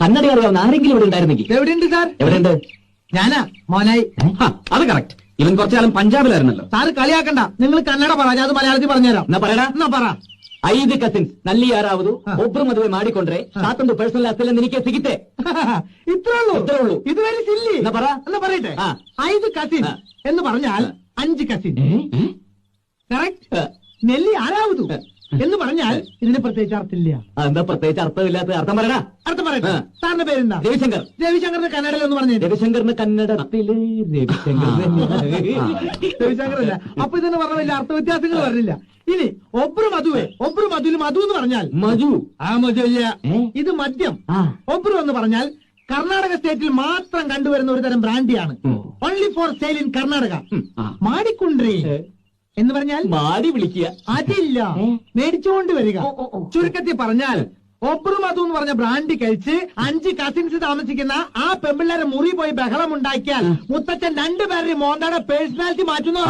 കന്നഡ അറിയാവുന്ന ആരെങ്കിലും ഇവിടെ ഉണ്ടായിരുന്നെങ്കിൽ എവിടെയുണ്ട് സാർ എവിടെയുണ്ട് ഞാനാ മോനായി ഹ, അത് കറക്റ്റ് ഇവൻ കുറച്ചു കാലം പഞ്ചാബിലായിരുന്നല്ലോ സാറ് കളിയാക്കണ്ട നിങ്ങൾ കന്നഡ പറ ഞാൻ അത് മലയാളത്തിൽ പറഞ്ഞുതരാം എന്നാ പറയടാ എന്നാ പറ ಐದು ಕಸಿನ್ಸ್ ನಲ್ಲಿ ಯಾರಾವುದು ಹ. ಒಬ್ರು ಮದುವೆ ಮಾಡಿಕೊಂಡ್ರೆ ಸಾತೊಂದು ಪರ್ಸನಲ್ ಆಸ್ತಿಲ್ಲ ನಿನಗೆ ಸಿಗುತ್ತೆ ഇത്രേ ഉള്ളൂ ഇത്രേ ഉള്ളൂ. ഇതുവരെ സില്ലി എന്നാ പറ. എന്നാ പറയട്ടെ ആ. ഐത് കസിൻ ആ. എന്ന് പറഞ്ഞാൽ അഞ്ച് കസിൻ കറക്റ്റ് ಹ. നെല്ലി ആരാവതു പ്രത്യേകിച്ച് അർത്ഥമില്ല. എന്താ പ്രത്യേകിച്ച് അർത്ഥമില്ലാത്ത അർത്ഥം പറയണ? അർത്ഥം പറയട്ടെ ആ. സാറിന്റെ പേരെന്താ? രവിശങ്കർ. രവിശങ്കറിന്റെ കന്നഡയിൽ ഒന്ന് പറഞ്ഞു രവിശങ്കറിന് കന്നഡത്തിൽ രവിശങ്കർ അല്ല അപ്പൊ ഇതെന്ന് പറഞ്ഞ വലിയ അർത്ഥ വ്യത്യാസങ്ങൾ പറഞ്ഞില്ല ഇനി ഒബ്രു മധുവേ ഒബ്രു മധുവിൽ മധു എന്ന് പറഞ്ഞാൽ മജു ആ മധു ഇല്ല ഏ? ഇത് മദ്യം. ആ. ഒബ്രു എന്ന് പറഞ്ഞാൽ കർണാടക സ്റ്റേറ്റിൽ മാത്രം കണ്ടുവരുന്ന ഒരു തരം ബ്രാൻഡിയാണ്. ഉം. Only for sale in Karnataka. ഉം, ആ. മാടിക്കുണ്ട്രി. ഏ? എന്ന് പറഞ്ഞാൽ മാടി വിളിക്കുക അതില്ല? മേടിച്ചുകൊണ്ട് വരിക. ചുരുക്കത്തിൽ പറഞ്ഞാൽ ഒബ്രു മധു എന്ന് പറഞ്ഞ ബ്രാൻഡ് കഴിച്ച് അഞ്ച് കസിൻസ് താമസിക്കുന്ന ആ പെമ്പിള്ളേരെ മുറി പോയി ബഹളം ഉണ്ടാക്കിയാൽ മുത്തച്ഛൻ രണ്ടുപേരുടെ മോന്താടെ പേഴ്സണാലിറ്റി മാറ്റുന്ന